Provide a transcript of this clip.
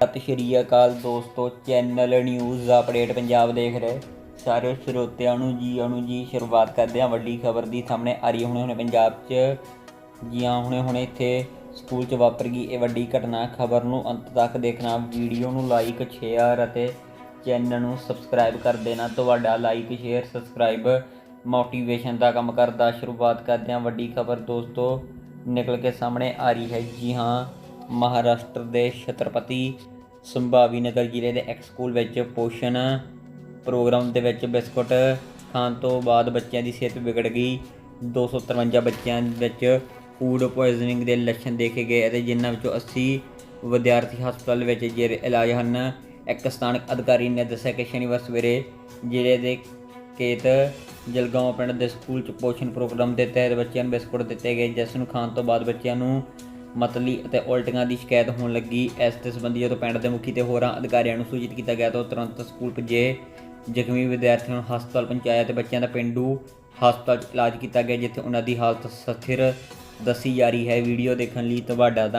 ਸਤਿ ਸ਼੍ਰੀ ਅਕਾਲ ਦੋਸਤੋ channel news update Punjab ਦੇਖ ਰਹੇ। ਸਾਰੇ ਸਰੋਤਿਆਂ ਨੂੰ ਜੀ ਆਇਆਂ ਨੂੰ ਜੀ, ਸ਼ੁਰੂਆਤ ਕਰਦੇ ਹਾਂ ਵੱਡੀ ਖਬਰ ਦੀ। ਸਾਹਮਣੇ ਆ ਰਹੀ ਹੁਣੇ ਹੁਣੇ ਪੰਜਾਬ 'ਚ। ਜੀ ਹਾਂ ਹੁਣੇ ਹੁਣੇ ਇੱਥੇ ਸਕੂਲ 'ਚ ਵਾਪਰ ਗਈ ਇਹ ਵੱਡੀ ਘਟਨਾ। ਖਬਰ ਨੂੰ ਅੰਤ ਤੱਕ ਦੇਖਣਾ ਵੀਡੀਓ ਨੂੰ ਲਾਈਕ ਸ਼ੇਅਰ ਅਤੇ ਚੈਨਲ ਨੂੰ ਸਬਸਕ੍ਰਾਈਬ ਕਰ ਦੇਣਾ। ਤੁਹਾਡਾ ਲਾਈਕ ਸ਼ੇਅਰ ਸਬਸਕ੍ਰਾਈਬ ਮੋਟੀਵੇਸ਼ਨ ਦਾ ਕੰਮ ਕਰਦਾ। ਸ਼ੁਰੂਆਤ ਕਰਦੇ ਹਾਂ ਵੱਡੀ ਖਬਰ ਦੋਸਤੋ। ਨਿਕਲ ਕੇ ਸਾਹਮਣੇ ਆ ਰਹੀ ਹੈ ਜੀ ਹਾਂ। ਮਹਾਰਾਸ਼ਟਰ ਦੇ ਛਤਰਪਤੀ ਸੰਭਾਵੀ ਨਗਰ ਜ਼ਿਲ੍ਹੇ ਦੇ ਇੱਕ ਸਕੂਲ ਵਿੱਚ ਪੋਸ਼ਣ ਪ੍ਰੋਗਰਾਮ ਦੇ ਵਿੱਚ ਬਿਸਕੁਟ ਖਾਣ ਤੋਂ ਬਾਅਦ ਬੱਚਿਆਂ ਦੀ ਸਿਹਤ ਵਿਗੜ ਗਈ। 253 ਬੱਚਿਆਂ ਵਿੱਚ ਫੂਡ ਪੋਇਜ਼ਨਿੰਗ ਦੇ ਲੱਛਣ ਦੇਖੇ ਗਏ ਅਤੇ ਜਿਨ੍ਹਾਂ ਵਿੱਚੋਂ 80 ਵਿਦਿਆਰਥੀ ਹਸਪਤਾਲ ਵਿੱਚ ਜੇਰ ਇਲਾਜ ਹਨ। ਇੱਕ ਸਥਾਨਕ ਅਧਿਕਾਰੀ ਨੇ ਦੱਸਿਆ ਕਿ ਸ਼ਨੀਵਾਰ ਸਵੇਰੇ ਜ਼ਿਲ੍ਹੇ ਦੇ ਕੇਤ ਜਲਗਾਂਵ ਪਿੰਡ ਦੇ ਸਕੂਲ ਚ ਪੋਸ਼ਣ ਪ੍ਰੋਗਰਾਮ ਦੇ ਤਹਿਤ ਬੱਚਿਆਂ ਨੂੰ ਬਿਸਕੁਟ ਦਿੱਤੇ ਗਏ, ਜਿਸ ਨੂੰ ਖਾਣ ਤੋਂ ਬਾਅਦ ਬੱਚਿਆਂ ਨੂੰ ਮਤਲੀ ਅਤੇ ਉਲਟੀਆਂ ਦੀ ਸ਼ਿਕਾਇਤ ਹੋਣ ਲੱਗੀ। ਇਸ ਦੇ ਸੰਬੰਧੀ ਜਦੋਂ ਪਿੰਡ ਦੇ ਮੁਖੀ ਤੇ ਹੋਰਾਂ ਅਧਿਕਾਰੀਆਂ ਨੂੰ ਸੂਚਿਤ ਕੀਤਾ ਗਿਆ ਤਾਂ ਤੁਰੰਤ ਸਕੂਲ ਪੁੱਜੇ ਜ਼ਖਮੀ ਵਿਦਿਆਰਥੀਆਂ ਨੂੰ ਹਸਪਤਾਲ ਪਹੁੰਚਾਇਆ ਤੇ ਬੱਚਿਆਂ ਦਾ ਪਿੰਡੂ ਹਸਪਤਾਲ 'ਚ ਇਲਾਜ ਕੀਤਾ ਗਿਆ, ਜਿੱਥੇ ਉਹਨਾਂ ਦੀ ਹਾਲਤ ਸਥਿਰ ਦੱਸੀ ਜਾ ਰਹੀ ਹੈ। ਵੀਡੀਓ ਦੇਖਣ ਲਈ ਤੁਹਾਡਾ ਧੰਨ-